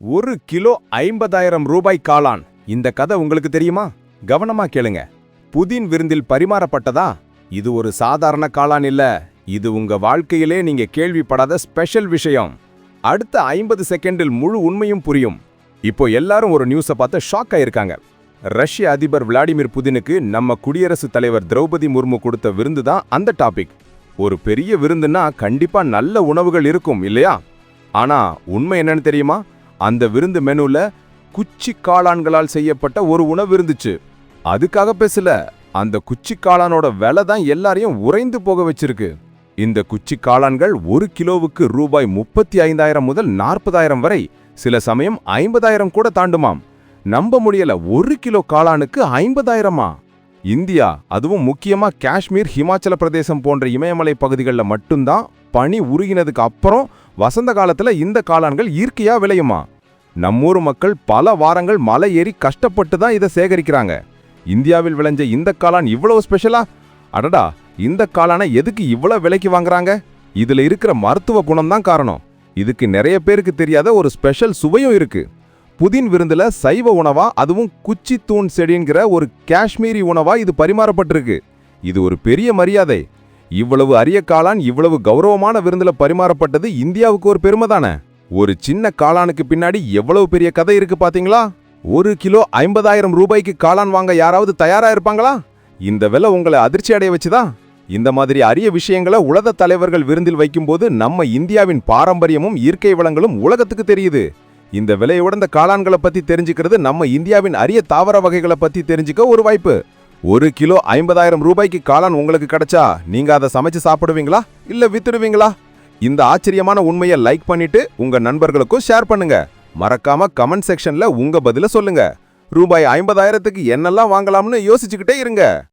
ஒரு கிலோ ஐம்பதாயிரம் ரூபாய் காளான். இந்த கதை உங்களுக்கு தெரியுமா? கவனமா கேளுங்க. புதின் விருந்தில் பரிமாறப்பட்டதா? இது ஒரு சாதாரண காளான் இல்ல. இது உங்க வாழ்க்கையிலே நீங்க கேள்விப்படாத ஸ்பெஷல் விஷயம். அடுத்த ஐம்பது செகண்டில் முழு உண்மையும் புரியும். இப்போ எல்லாரும் ஒரு நியூஸை பார்த்து ஷாக் ஆயிருக்காங்க. ரஷ்ய அதிபர் விளாடிமிர் புதினுக்கு நம்ம குடியரசுத் தலைவர் திரௌபதி முர்மு கொடுத்த விருந்து தான் அந்த டாபிக். ஒரு பெரிய விருந்துன்னா கண்டிப்பா நல்ல உணவுகள் இருக்கும் இல்லையா? ஆனா உண்மை என்னன்னு தெரியுமா? அந்த விருந்து மெனுல குச்சி காளான்களால் செய்யப்பட்ட ஒரு உணவு இருந்துச்சு. அதுக்காக பேசல. அந்த குச்சி காளானோட விலை தான் எல்லாரையும் உறைந்து போக வச்சிருக்கு. இந்த குச்சி காளான்கள் ஒரு கிலோவுக்கு ரூபாய் முப்பத்தி ஐந்தாயிரம் முதல் நாற்பதாயிரம் வரை. சில சமயம் ஐம்பதாயிரம் கூட தாண்டுமாம். நம்ப முடியல ஒரு கிலோ காளானுக்கு ஐம்பதாயிரமா? இந்தியா அதுவும் முக்கியமா காஷ்மீர் ஹிமாச்சல பிரதேசம் போன்ற இமயமலை பகுதிகளில் மட்டும்தான் பனி உருகினதுக்கு அப்புறம் வசந்த காலத்துல இந்த காளான்கள் இயற்கையா விளையுமா? நம்மூர் மக்கள் பல வாரங்கள் மலை ஏறி கஷ்டப்பட்டு தான் இதை சேகரிக்கிறாங்க. இந்தியாவில் விளைஞ்ச இந்த காளான் இவ்வளவு ஸ்பெஷலா அடடா இந்த காளானை எதுக்கு இவ்வளவு விலைக்கு வாங்குறாங்க? இதுல இருக்கிற மருத்துவ குணம் தான் காரணம். இதுக்கு நிறைய பேருக்கு தெரியாத ஒரு ஸ்பெஷல் சுவையும் இருக்கு. புதின் விருந்துல சைவ உணவா அதுவும் குச்சி தூண் செடிங்கிற ஒரு காஷ்மீரி உணவா இது பரிமாறப்பட்டிருக்கு. இது ஒரு பெரிய மரியாதை. இவ்வளவு அரிய காளான் இவ்வளவு கௌரவமான விருந்துல பரிமாறப்பட்டது இந்தியாவுக்கு ஒரு பெருமை தானே? ஒரு சின்ன காளானுக்கு பின்னாடி எவ்வளவு பெரிய கதை இருக்கு பாத்தீங்களா? ஒரு கிலோ ஐம்பதாயிரம் ரூபாய்க்கு காளான் வாங்க யாராவது தயாரா இருப்பாங்களா? இந்த விலை உங்களை அதிர்ச்சி அடைய வச்சுதா? இந்த மாதிரி அரிய விஷயங்களை உலக தலைவர்கள் விருந்தில் வைக்கும்போது நம்ம இந்தியாவின் பாரம்பரியமும் இயற்கை வளங்களும் உலகத்துக்கு தெரியுது. இந்த விலை உடந்த காளான்களை பத்தி தெரிஞ்சுக்கிறது நம்ம இந்தியாவின் அரிய தாவர வகைகளை பத்தி தெரிஞ்சுக்க ஒரு வாய்ப்பு. ஒரு கிலோ ஐம்பதாயிரம் ரூபாய்க்கு காளான் உங்களுக்கு கிடைச்சா நீங்க அதை சமைச்சு சாப்பிடுவீங்களா? இல்ல வித்துடுவீங்களா? இந்த ஆச்சரியமான உண்மையை லைக் பண்ணிட்டு உங்க நண்பர்களுக்கும் ஷேர் பண்ணுங்க. மறக்காம கமெண்ட் செக்ஷன்ல உங்க பதில சொல்லுங்க. ரூபாய் ஐம்பதாயிரத்துக்கு என்னெல்லாம் வாங்கலாம்னு யோசிச்சுக்கிட்டே இருங்க.